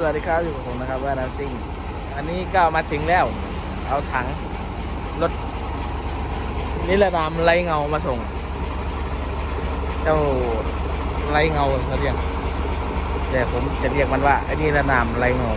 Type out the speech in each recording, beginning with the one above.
สวัสดีครับอยู่กับผมนะครับว่านาซิงอันนี้ก็มาถึงแล้ว เอาถังรถนิรนามไรเงามาส่ง เจ้าไรเงาเขาเรียกแต่ผมจะเรียกมันว่าไอ้นิรนามไรเงา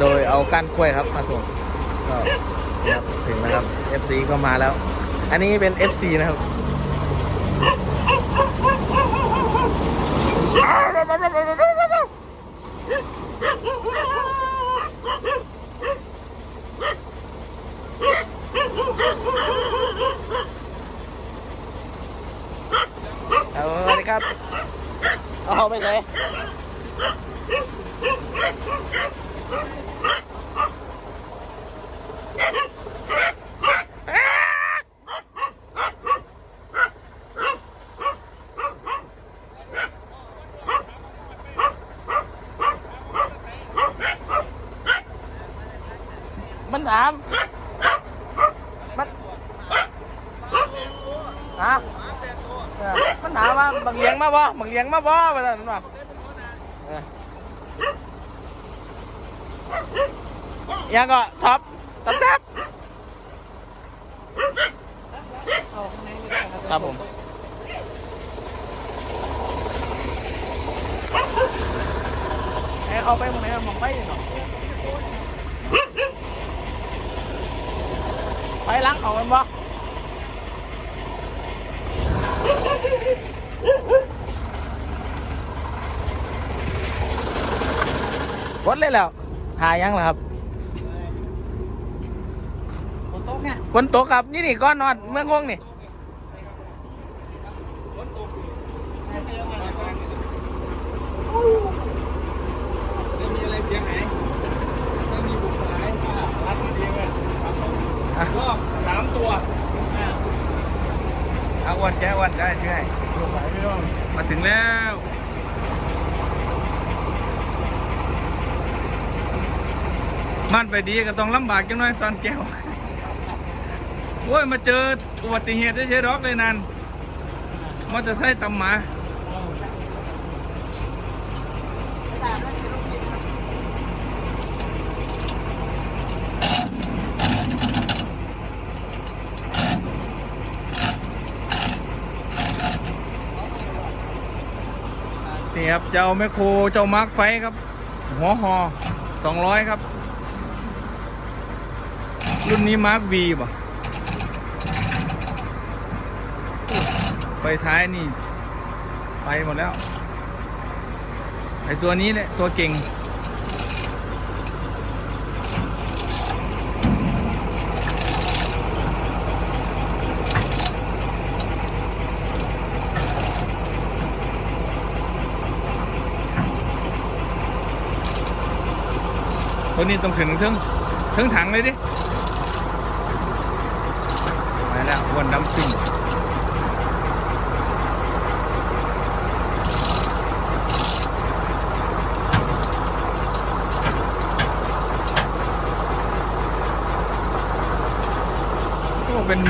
โดยเอาก้านกล้วยครับมาส่งก็ถึงนะครับ FC ก็มาแล้ว อันนี้เป็น FC นะครับ เอาสวัสดีครับ เอาไปเลย มันถาม มันฮะเออมันถามว่าบังเลี้ยงมาบ่บังเลี้ยงมาบ่มาสั่นมันว่าเออยังก็ท็อปท็อปแท็บครับผมให้เขาไปหมองไหนมองไปเนาะไปล้างเขากันบ่กดเลยแล้ว หายังล่ะครับฝนตกเนี่ยฝนตกครับ นี่นี่ก้อนนอนเมืองคงนี่มีอะไรเสียหายไม่มีบุกหายค่ะรัดมันเองเลยครับผม อะ รอบสามตัวอ่า เอาอ้วันแก้อ้วันได้ช่วยตัวไหนไม่ต้องมาถึงแล้วบ้านไปดีก็ต้องลำบากจังหน่อยตอนแก้วโอ้ยมาเจออุบัติเหตุเฉยๆดอกเลยนันมอเตอร์ไซค์ตำหมา นี่ครับเจ้าแมคโครเจ้ามาร์คไฟครับ หัวหอสองร้อยครับ รุ่นนี้มาร์ควีป่ะไฟท้ายนี่ ไปหมดแล้วไอตัวนี้แหละตัวเก่ง ตัวนี้ต้องถึงถึงถึงถังเลยดิไปแล้ววนดำซิ่งก็เป็น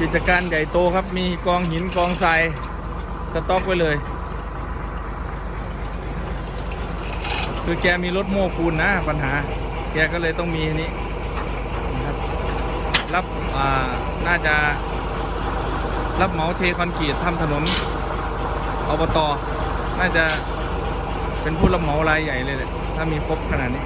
กิจการใหญ่โตครับ มีกองหินกองทรายสต็อกไว้เลย คือแกมีรถโม้ปูนนะปัญหา แกก็เลยต้องมีนนี้นะครับรับอ่าน่าจะรับเหมาเทคอนกรีตทำถนนอบตน่าจะเป็นผู้รับเหมารายใหญ่เลยแหละถ้ามีครบขนาดนี้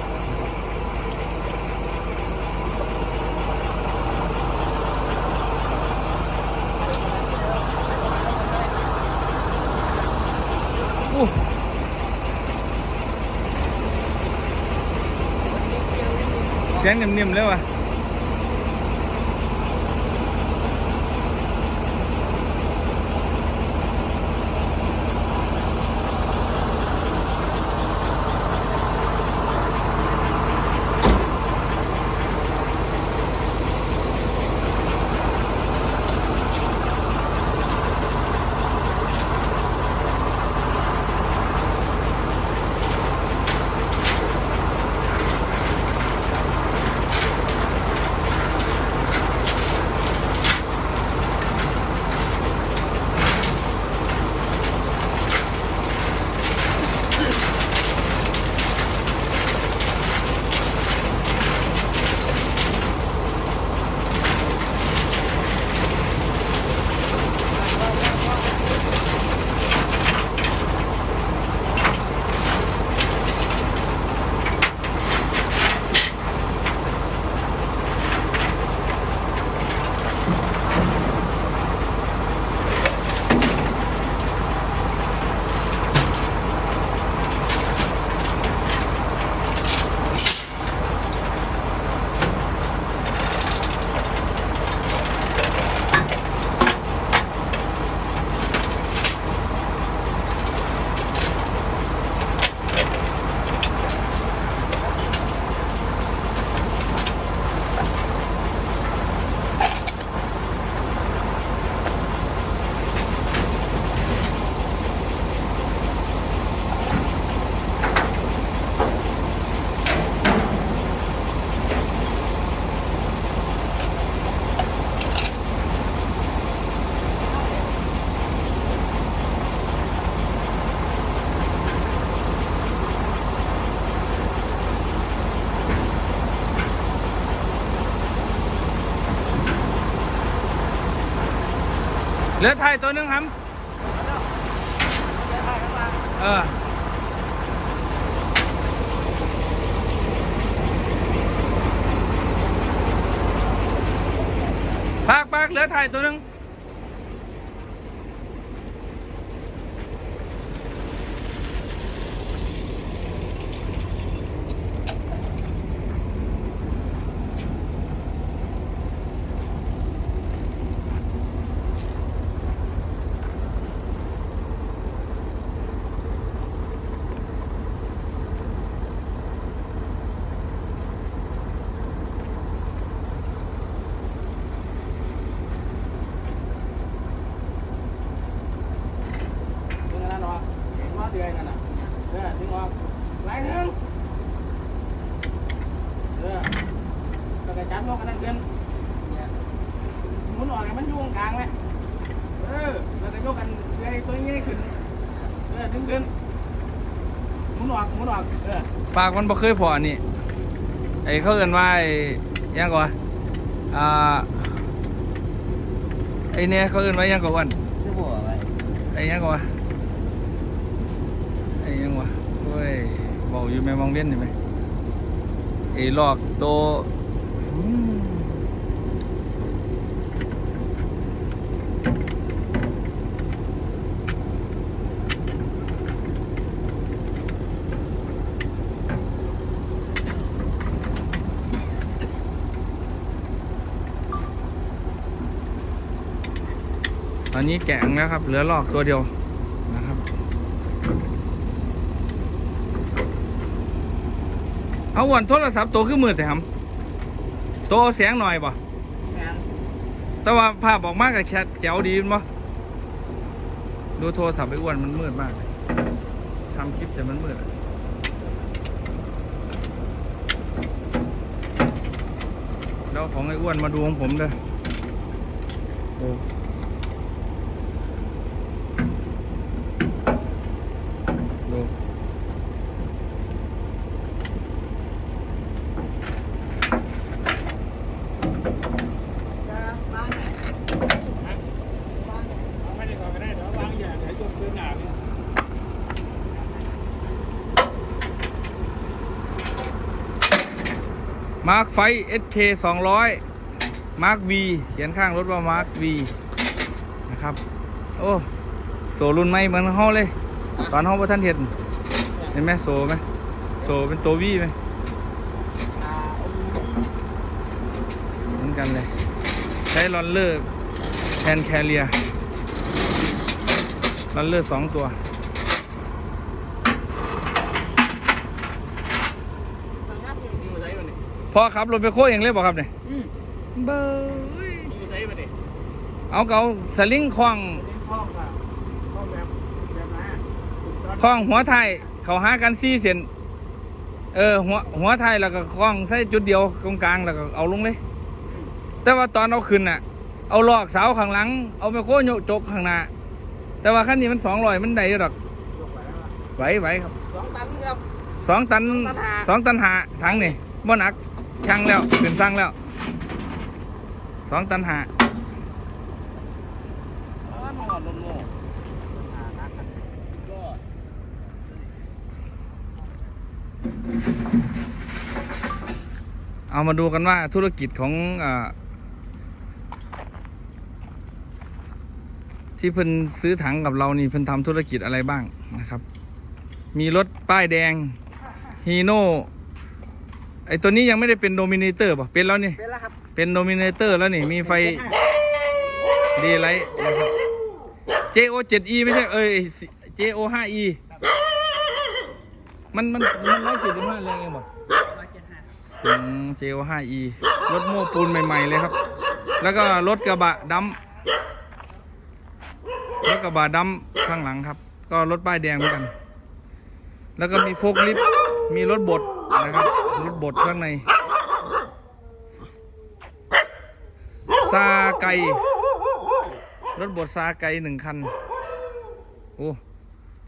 สียงนิ่มๆเลยว่ะ ลือไทยตัวหนึงครับ เออปากปากเหลือไทยตัวหนึงดึงอันนั้นออกเห็นว่าเดือนนั่นน่ะเออดึงออกลายหนึ่งเออ แล้วก็จับนกอันนั้นขึ้นเนี่ยหมุนออกให้มันอยู่งกลางไหมเออแล้วก็ยกกันเพื่อให้ตัวนี้ขึ้นเออดึงขึ้นหมุนออกหมุนออกเออปากมันบ่เคยพอนนี้ไอ้เขาเอินว่าไอ้ยังก่อนอ่าไอ้เนี่ยเขาเอินว่ายังก่อนวันจะบอกอะไรไอ้ยังก่อนไอ้ยังวะโอ้ยบอกอยู่แม่มองเล่นเห็นไหมไอ้หลอกโต อืมตอนนี้แกะแล้วครับ เหลือลอกตัวเดียวนะครับ เอาวันโทรศัพท์ตัวขึ้นมือแต่ทำตัวเอาเสียงหน่อยป่ะงานแต่ว่าภาพออกมากกับแคทแจ๋วดีมั้ป่ะดูโทรศัพท์ไอ้อ้วนมันมืดมากเลยทำคลิปแต่มันมืดอะแล้วของไอ้อ้วนมาดูของผมเด้อโอ้ดู จะวางไหนไม่ได้วางก็ได้เดี๋ยววางอย่างเดี๋ยวยกพื้นหนาเนี่ย มาร์คไฟ SK 200มาร์ค V เขียนข้างรถว่ามาร์ค V นะครับ โอ้โซรุ่นใหม่เหมือนเฮาเลย ตอนเฮาบ่ทันเห็นเห็นไหมโซไหมโซเป็นตัว V ไหมเหมือนกันเลย ใช้ลอนเลอร์แทนแคเรียลอนเลอร์สองตัว อยู่ไหนวะเนี่ย พ อขับรถไปโค้งเองเลยบอกครับเนี่ยอืมเบออยู่ไหนวะเนี่ยเอาเกาสลิงคล้องเล่นห้องป่ะห้องแบบแบบไหนอะคล้องหัวไทยเขาหากันซี่เส้นเออหัวหัวไทยแล้วก็คล้องใส่จุดเดียวตรงกลางแล้วก็เอาลงเลย แต่ว่าตอนเอาขึ้นน่ะ เอาลอกเสาข้างหลัง เอาไปโค้งโยกจกข้างหน้าแต่ว่าขั้นนี้มันสองร้อยมันได้อยู่ดอกยกไปแล้วอะไหวไหวครับสองตันครับสองตันสสอองงตัตันนหาหาถังนี่บ่หนัก ช่างแล้วขึ้นสั่งแล้วสองตันหาเอามาดูกันว่าธุรกิจของอที่เพิ่นซื้อถังกับเรานี่เพิ่นทำธุรกิจอะไรบ้างนะครับ มีรถป้ายแดงฮีโน่ ไอตัวนี้ยังไม่ได้เป็นโดมิเนเตอร์ป่ะเป็นแล้วนี่ เป็นแล้วครับ เป็นโดมิเนเตอร์แล้วนี่ มีไฟดีไลท์นะครับ JO 7E ไม่ใช่ เอ้ย JO 5E มันมันมันร้อยเจ็ดสิบห้าแรงเองบ่ร้อยเจ็ดห้าอืม JO 5E รถโม้ปูนใหม่ๆเลยครับ แล้วก็รถกระบะดำรถกระบะดำข้างหลังครับ ก็รถป้ายแดงเหมือนกัน แล้วก็มีโฟกลิฟต์มีรถบด นะครับรถบดข้างใน ซาไก่รถบดซาไก่หนึ่งคัน โอ้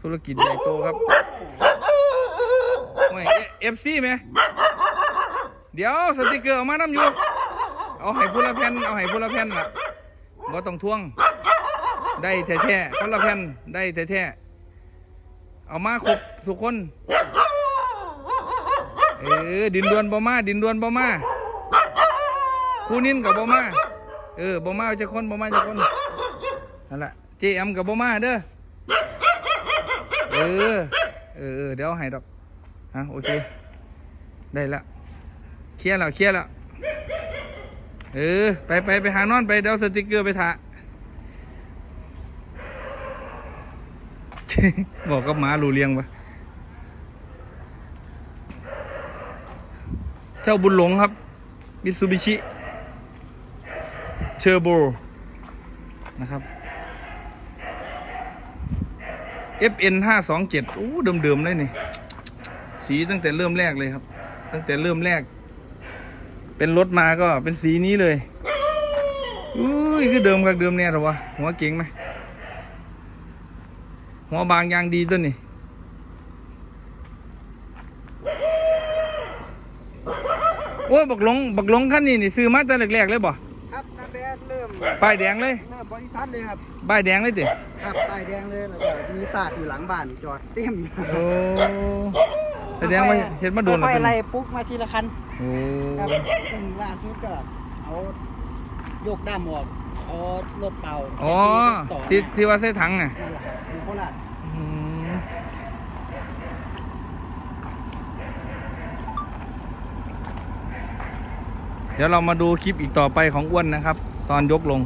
ธุรกิจใหญ่โตครับไม่เอฟซีไหม เดี๋ยวสติกเกอร์เอามาน้ำอยู่ เอาให้พูละแผ่นเอาให้พูละแผ่นล่ะบ่ต้องทวง ได้แท้ๆคนละแผ่นได้แท้ๆเอามาครบทุกคน เออดินดวนบ่มาดินดวนบ่มาคู่นินกับบ่มาเออบ่มาจะคนบ่มาจะคนนั่นแหละเจแอมกับบ่มาเด้อเออเออเดี๋ยวให้ดอกฮะโอเคได้ละเคลียร์แล้วเคลียร์แล้วเออไปไปไปหานอนไปเดี๋ยวสติกเกอร์ไปถ่าบอกกับหมารูเลียงปะ เจ้าบุญหลงครับมิซูบิชิเชอร์โบนะครับ FN ห้าสองเจ็ดโอ้เดิมๆเลยนี่ สีตั้งแต่เริ่มแรกเลยครับ ตั้งแต่เริ่มแรก เป็นรถมาก็เป็นสีนี้เลยอุ้ยคือเดิมกับเดิมเนี่ยหรอวะหัวเก่งไหมหัวบางยางดีตัวนี่ โอ้ยบักหลงบักหลงขั้นนี้นี่ซื้อมาแต่แรกๆเลยบ่ครับตั้งแต่เริ่มป้ายแดงเลยเริ่มบริษัทเลยครับป้ายแดงเลยติครับป้ายแดงเลยแล้วก็มีศาสตร์อยู่หลังบ้านจอดเต็มโอ้แสดงว่าเห็นมาโดนแล้วค่อยเป็นๆไล่ปุ๊กมาทีละคันโอ้ครับอืมล่าสุดก็เอาโยกด้ามออกเอารถเป่าอ๋อต่อที่ที่ว่าใส่ถังอะนั่นแหละครับอยู่โคราช อืมเดี๋ยวเรามาดูคลิปอีกต่อไปของอ้วนนะครับ ตอนยกลง